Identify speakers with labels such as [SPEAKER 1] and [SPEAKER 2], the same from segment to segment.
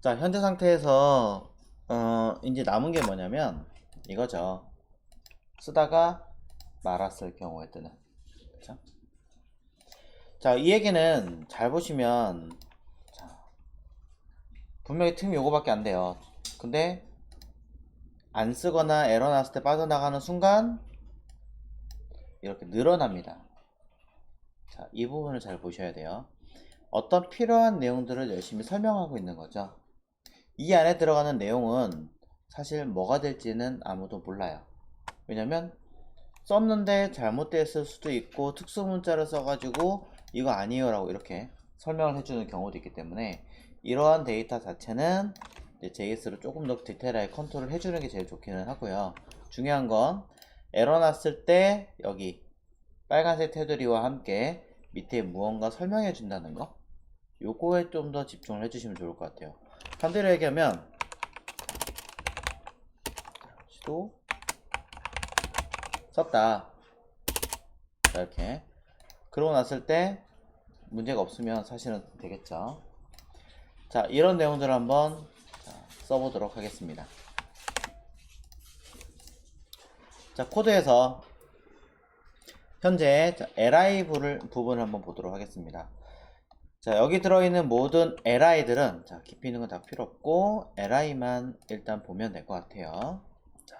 [SPEAKER 1] 자, 현재 상태에서 어, 이제 남은 게 뭐냐면 이거죠. 쓰다가 말았을 경우에 뜨는. 그쵸? 자, 이 얘기는 잘 보시면 자, 분명히 틈이 요거밖에 안 돼요. 근데 안 쓰거나 에러 났을 때 빠져나가는 순간 이렇게 늘어납니다. 자, 이 부분을 잘 보셔야 돼요. 어떤 필요한 내용들을 열심히 설명하고 있는 거죠. 이 안에 들어가는 내용은 사실 뭐가 될지는 아무도 몰라요. 왜냐면 썼는데 잘못됐을 수도 있고 특수 문자를 써가지고 이거 아니에요라고 이렇게 설명을 해주는 경우도 있기 때문에 이러한 데이터 자체는 JS로 조금 더 디테일하게 컨트롤 해주는 게 제일 좋기는 하고요. 중요한 건 에러 났을 때 여기 빨간색 테두리와 함께 밑에 무언가 설명해 준다는 거 요거에 좀 더 집중을 해주시면 좋을 것 같아요. 반대로 얘기하면 시도 썼다 자, 이렇게 그러고 났을 때 문제가 없으면 사실은 되겠죠. 자 이런 내용들을 한번 자, 써보도록 하겠습니다. 자 코드에서 현재 li 부분을 한번 보도록 하겠습니다. 자, 여기 들어있는 모든 li들은, 자, 깊이 있는 건 다 필요 없고, li만 일단 보면 될 것 같아요. 자,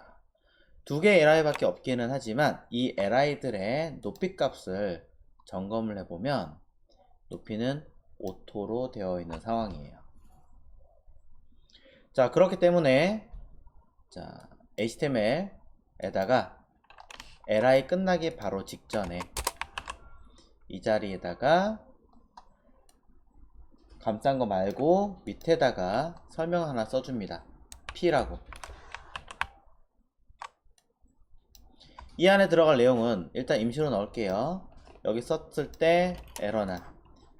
[SPEAKER 1] 두 개의 li 밖에 없기는 하지만, 이 li들의 높이 값을 점검을 해보면, 높이는 오토로 되어 있는 상황이에요. 자, 그렇기 때문에, 자, HTML에다가 li 끝나기 바로 직전에 이 자리에다가 감싼 거 말고 밑에다가 설명 하나 써줍니다. P라고. 이 안에 들어갈 내용은 일단 임시로 넣을게요. 여기 썼을 때 에러난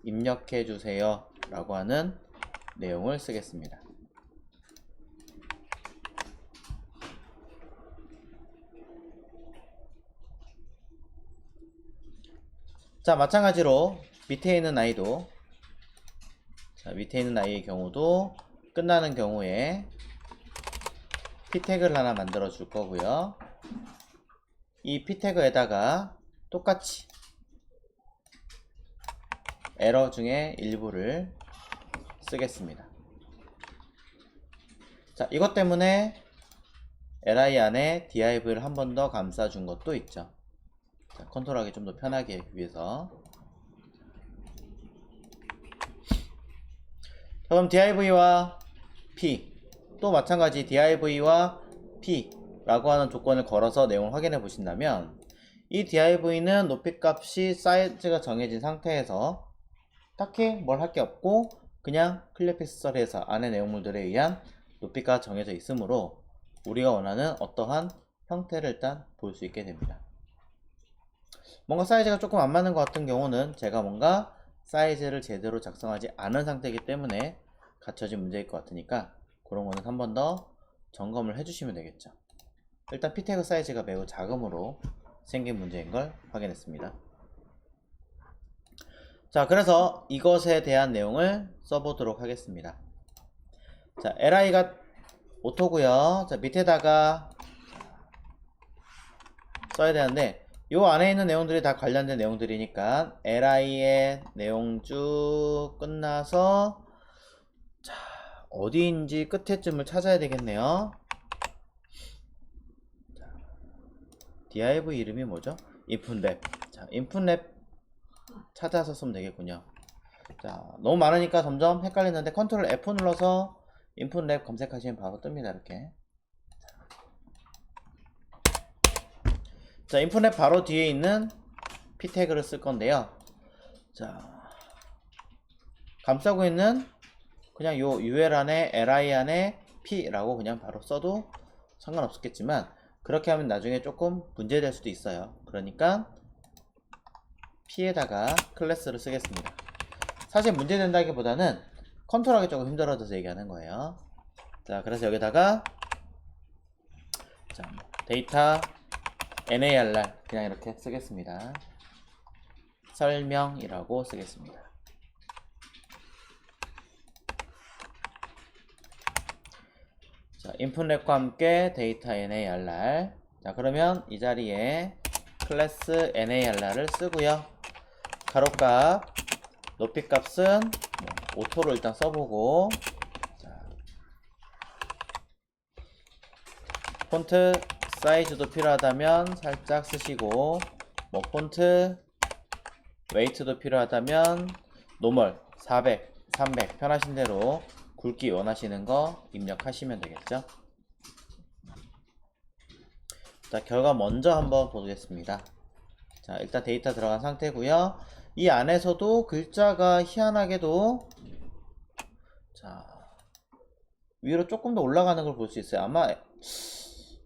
[SPEAKER 1] 입력해 주세요 라고 하는 내용을 쓰겠습니다. 자, 마찬가지로 밑에 있는 아이도 자, 밑에 있는 아이의 경우도 끝나는 경우에 p 태그를 하나 만들어 줄 거고요. 이 p 태그에다가 똑같이 에러 중에 일부를 쓰겠습니다. 자, 이것 때문에 li 안에 div를 한 번 더 감싸 준 것도 있죠. 자, 컨트롤하기 좀 더 편하게 위해서 자, 그럼 div와 p 또 마찬가지 div와 p 라고 하는 조건을 걸어서 내용을 확인해 보신다면 이 div는 높이 값이 사이즈가 정해진 상태에서 딱히 뭘 할 게 없고 그냥 클리픽설에서 안의 내용물들에 의한 높이가 정해져 있으므로 우리가 원하는 어떠한 형태를 일단 볼 수 있게 됩니다. 뭔가 사이즈가 조금 안 맞는 것 같은 경우는 제가 뭔가 사이즈를 제대로 작성하지 않은 상태이기 때문에 갖춰진 문제일 것 같으니까 그런 거는 한 번 더 점검을 해주시면 되겠죠. 일단 피 태그 사이즈가 매우 작음으로 생긴 문제인 걸 확인했습니다. 자, 그래서 이것에 대한 내용을 써보도록 하겠습니다. 자, li가 오토고요. 자, 밑에다가 써야 되는데 요 안에 있는 내용들이 다 관련된 내용들이니까 li의 내용 쭉 끝나서 자 어디인지 끝에쯤을 찾아야 되겠네요. 자, div 이름이 뭐죠? input랩 자 input랩 찾아서 쓰면 되겠군요. 자 너무 많으니까 점점 헷갈리는데 컨트롤 F 눌러서 input랩 검색하시면 바로 뜹니다 이렇게 자, 인풋랩 바로 뒤에 있는 p 태그를 쓸 건데요. 자, 감싸고 있는 그냥 요 UL 안에 li 안에 p라고 그냥 바로 써도 상관없겠지만 그렇게 하면 나중에 조금 문제될 수도 있어요. 그러니까 p에다가 클래스를 쓰겠습니다. 사실 문제된다기보다는 컨트롤하기 조금 힘들어져서 얘기하는 거예요. 자, 그래서 여기다가 자, 데이터 NARR 그냥 이렇게 쓰겠습니다. 설명이라고 쓰겠습니다. 자, 인풋랩과 함께 데이터 NARR. 자, 그러면 이 자리에 클래스 NARR을 쓰고요. 가로값, 높이 값은 뭐 오토로 일단 써보고, 자, 폰트 사이즈도 필요하다면 살짝 쓰시고, 뭐 폰트 웨이트도 필요하다면 노멀 400, 300 편하신 대로 굵기 원하시는 거 입력하시면 되겠죠. 자, 결과 먼저 한번 보겠습니다. 자, 일단 데이터 들어간 상태고요. 이 안에서도 글자가 희한하게도 자, 위로 조금 더 올라가는 걸 볼 수 있어요. 아마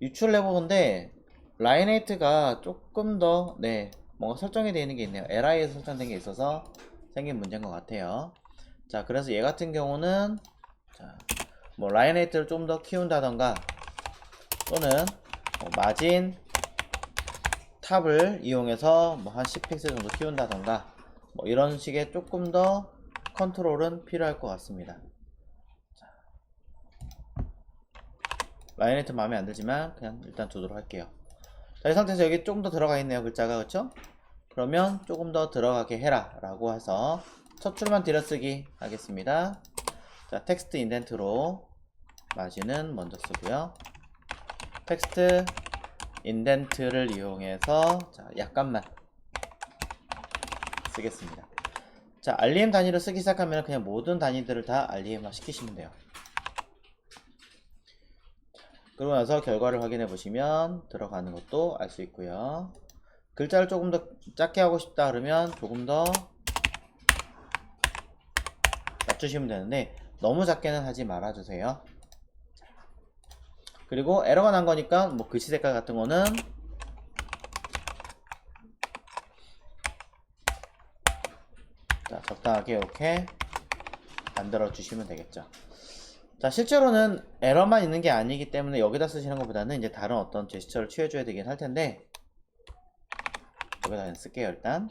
[SPEAKER 1] 유출을 해보는데 라인에이트가 조금 더 네, 뭔가 설정이 되어 있는 게 있네요. LI에서 설정된 게 있어서 생긴 문제인 것 같아요. 자, 그래서 얘 같은 경우는 자, 뭐 라인에이트를 좀 더 키운다던가 또는 뭐 마진 탑을 이용해서 뭐 한 10픽셀 정도 키운다던가 뭐 이런 식의 조금 더 컨트롤은 필요할 것 같습니다. 자, 라인에이트 마음에 안 들지만 그냥 일단 두도록 할게요. 자, 이 상태에서 여기 조금 더 들어가 있네요. 글자가 그렇죠? 그러면 조금 더 들어가게 해라 라고 해서 첫 줄만 들여쓰기 하겠습니다. 자, 텍스트 인덴트로 마진은 먼저 쓰고요. 텍스트 인덴트를 이용해서 자, 약간만 쓰겠습니다. 자, 알림 단위로 쓰기 시작하면 그냥 모든 단위들을 다 알림화 시키시면 돼요. 그러고 나서 결과를 확인해 보시면 들어가는 것도 알 수 있고요. 글자를 조금 더 작게 하고 싶다 그러면 조금 더 낮추시면 되는데 너무 작게는 하지 말아 주세요. 그리고 에러가 난 거니까 뭐 글씨 색깔 같은 거는 자, 적당하게 이렇게 만들어 주시면 되겠죠. 자, 실제로는 에러만 있는 게 아니기 때문에 여기다 쓰시는 것보다는 이제 다른 어떤 제스처를 취해줘야 되긴 할 텐데 여기다 그냥 쓸게요 일단.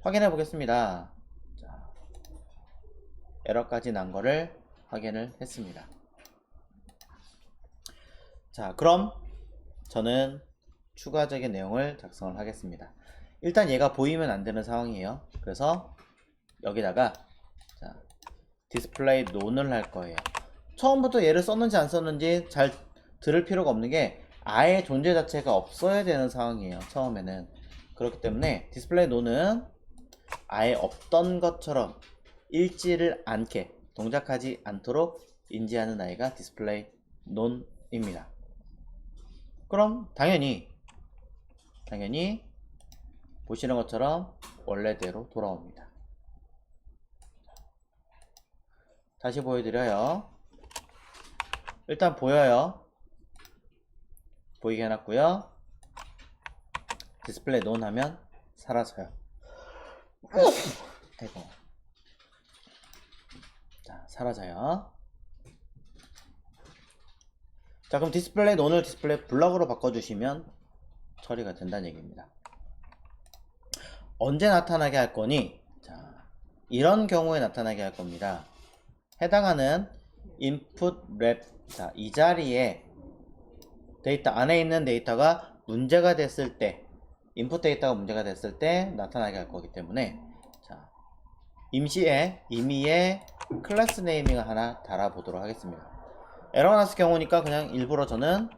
[SPEAKER 1] 확인해 보겠습니다. 자, 에러까지 난 거를 확인을 했습니다. 자 그럼 저는 추가적인 내용을 작성을 하겠습니다. 일단 얘가 보이면 안 되는 상황이에요. 그래서 여기다가 자, 디스플레이 논을 할 거예요 처음부터 얘를 썼는지 안 썼는지 잘 들을 필요가 없는 게 아예 존재 자체가 없어야 되는 상황이에요 처음에는 그렇기 때문에 디스플레이 논은 아예 없던 것처럼 읽지를 않게 동작하지 않도록 인지하는 아이가 디스플레이 논입니다. 그럼 당연히 당연히 보시는 것처럼 원래대로 돌아옵니다. 다시 보여드려요. 일단 보여요. 보이게 해놨고요. 디스플레이 논 하면 사라져요. 아이고. 자, 사라져요. 자, 그럼 디스플레이 논을 디스플레이 블럭으로 바꿔주시면 처리가 된다는 얘기입니다. 언제 나타나게 할 거니? 자, 이런 경우에 나타나게 할 겁니다. 해당하는 input 랩, 자, 이 자리에 데이터 안에 있는 데이터가 문제가 됐을 때, 인풋 데이터가 문제가 됐을 때 나타나게 할 거기 때문에, 자, 임시에, 임의의 클래스 네이밍을 하나 달아보도록 하겠습니다. 에러가 났을 경우니까 그냥 일부러 저는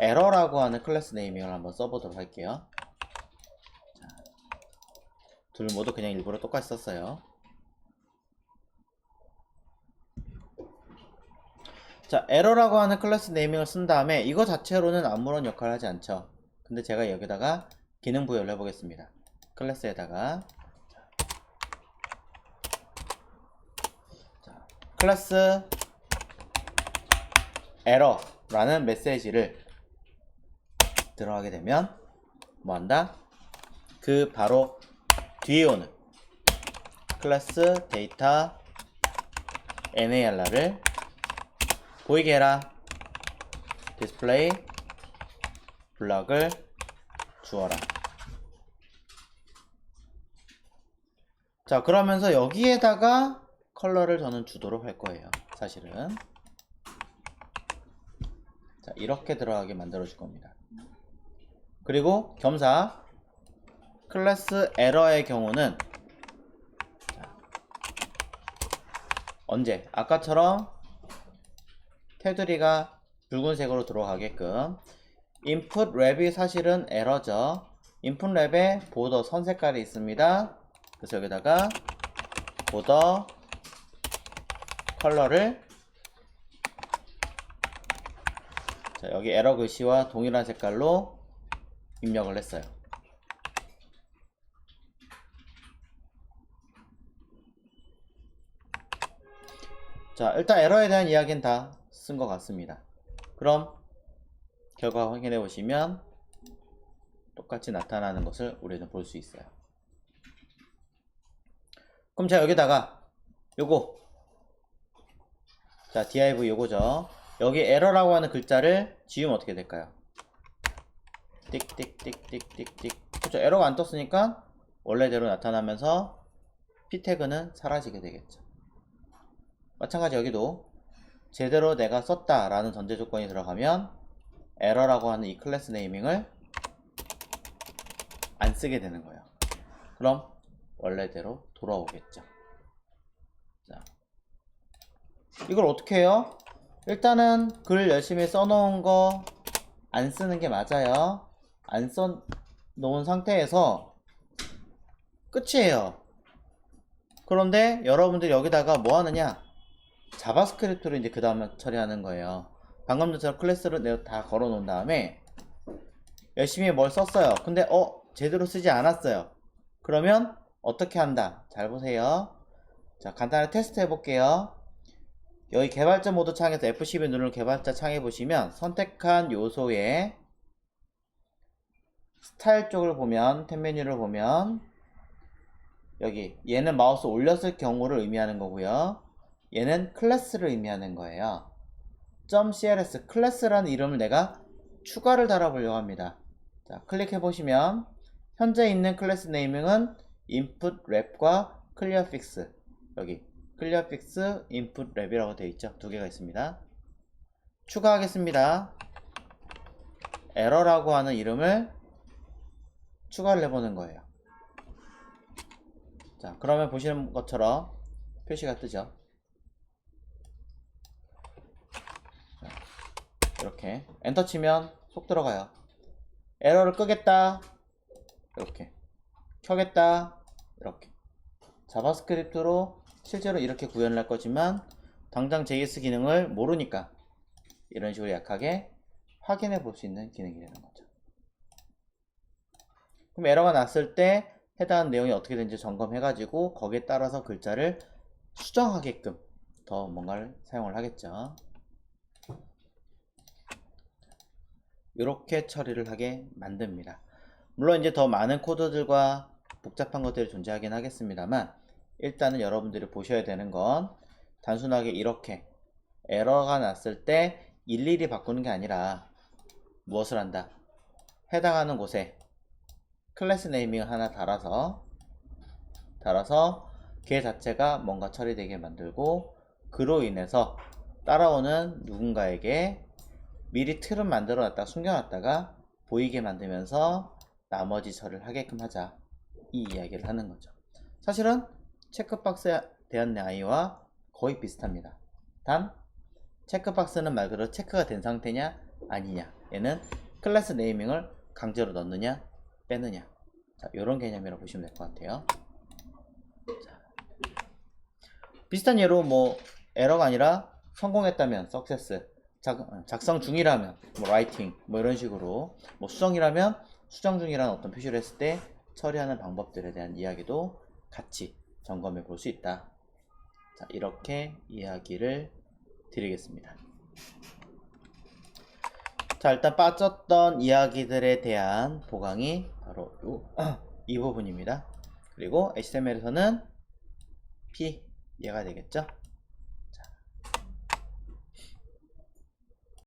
[SPEAKER 1] 에러라고 하는 클래스 네이밍을 한번 써보도록 할게요. 자, 둘 모두 그냥 일부러 똑같이 썼어요. 자, 에러라고 하는 클래스 네이밍을 쓴 다음에 이거 자체로는 아무런 역할을 하지 않죠. 근데 제가 여기다가 기능 부여를 해보겠습니다. 클래스에다가 자, 클래스 에러라는 메시지를 들어가게 되면 뭐 한다? 그 바로 뒤에 오는 클래스 데이터 NAR를 보이게 해라. 디스플레이 블럭을 주어라. 자, 그러면서 여기에다가 컬러를 저는 주도록 할 거예요. 사실은. 자, 이렇게 들어가게 만들어 줄 겁니다. 그리고 겸사 클래스 에러의 경우는 자, 언제 아까처럼 테두리가 붉은색으로 들어가게끔 인풋 랩이 사실은 에러죠. 인풋 랩에 보더 선 색깔이 있습니다. 그래서 여기다가 보더 컬러를 자, 여기 에러 글씨와 동일한 색깔로 입력을 했어요. 자, 일단 에러에 대한 이야기는 다 쓴 것 같습니다. 그럼 결과 확인해 보시면 똑같이 나타나는 것을 우리는 볼 수 있어요. 그럼 제가 여기다가 요거 자 div 요거죠. 여기 에러라고 하는 글자를 지우면 어떻게 될까요? 띡띡띡띡띡띡 그렇죠. 에러가 안 떴으니까 원래대로 나타나면서 p 태그는 사라지게 되겠죠. 마찬가지 여기도 제대로 내가 썼다 라는 전제 조건이 들어가면 에러라고 하는 이 클래스 네이밍을 안 쓰게 되는 거예요. 그럼 원래대로 돌아오겠죠. 자, 이걸 어떻게 해요? 일단은 글 열심히 써놓은 거 안 쓰는 게 맞아요. 안 써놓은 상태에서 끝이에요. 그런데 여러분들이 여기다가 뭐 하느냐? 자바스크립트로 이제 그 다음에 처리하는 거예요. 방금 전처럼 클래스를 내가 다 걸어 놓은 다음에 열심히 뭘 썼어요. 근데 어 제대로 쓰지 않았어요. 그러면 어떻게 한다? 잘 보세요. 자 간단하게 테스트 해볼게요. 여기 개발자 모드 창에서 F12 누르는 개발자 창에 보시면 선택한 요소에 스타일 쪽을 보면 탭 메뉴를 보면 여기 얘는 마우스 올렸을 경우를 의미하는 거고요. 얘는 클래스를 의미하는 거예요. .cls 클래스라는 이름을 내가 추가를 달아보려고 합니다. 자, 클릭해 보시면 현재 있는 클래스 네이밍은 input 랩과 clear fix 여기 clear fix input 랩이라고 되어 있죠. 두 개가 있습니다. 추가하겠습니다. 에러라고 하는 이름을 추가를 해보는 거예요. 자, 그러면 보시는 것처럼 표시가 뜨죠. 이렇게 엔터 치면 속 들어가요. 에러를 끄겠다. 이렇게 켜겠다. 이렇게 자바스크립트로 실제로 이렇게 구현을 할 거지만 당장 JS 기능을 모르니까 이런 식으로 약하게 확인해 볼 수 있는 기능이 되는 거죠. 그럼 에러가 났을 때 해당하는 내용이 어떻게 되는지 점검해 가지고 거기에 따라서 글자를 수정하게끔 더 뭔가를 사용을 하겠죠. 이렇게 처리를 하게 만듭니다. 물론 이제 더 많은 코드들과 복잡한 것들이 존재하긴 하겠습니다만 일단은 여러분들이 보셔야 되는 건 단순하게 이렇게 에러가 났을 때 일일이 바꾸는 게 아니라 무엇을 한다? 해당하는 곳에 클래스 네이밍을 하나 달아서 달아서 걔 자체가 뭔가 처리되게 만들고 그로 인해서 따라오는 누군가에게 미리 틀은 만들어 놨다가 숨겨놨다가 보이게 만들면서 나머지 처리를 하게끔 하자. 이 이야기를 하는 거죠. 사실은 체크박스에 대한 아이와 거의 비슷합니다. 단 체크박스는 말 그대로 체크가 된 상태냐 아니냐 얘는 클래스 네이밍을 강제로 넣느냐 빼느냐. 자 이런 개념이라고 보시면 될 것 같아요. 자, 비슷한 예로 뭐 에러가 아니라 성공했다면 석세스 작, 작 성 중이라면 뭐 라이팅 뭐 이런 식으로 뭐 수정이라면 수정 중이라는 어떤 표시를 했을 때 처리하는 방법들에 대한 이야기도 같이 점검해 볼 수 있다. 자, 이렇게 이야기를 드리겠습니다. 자, 일단 빠졌던 이야기들에 대한 보강이 바로 요, 이 부분입니다. 그리고 HTML에서는 P 얘가 되겠죠.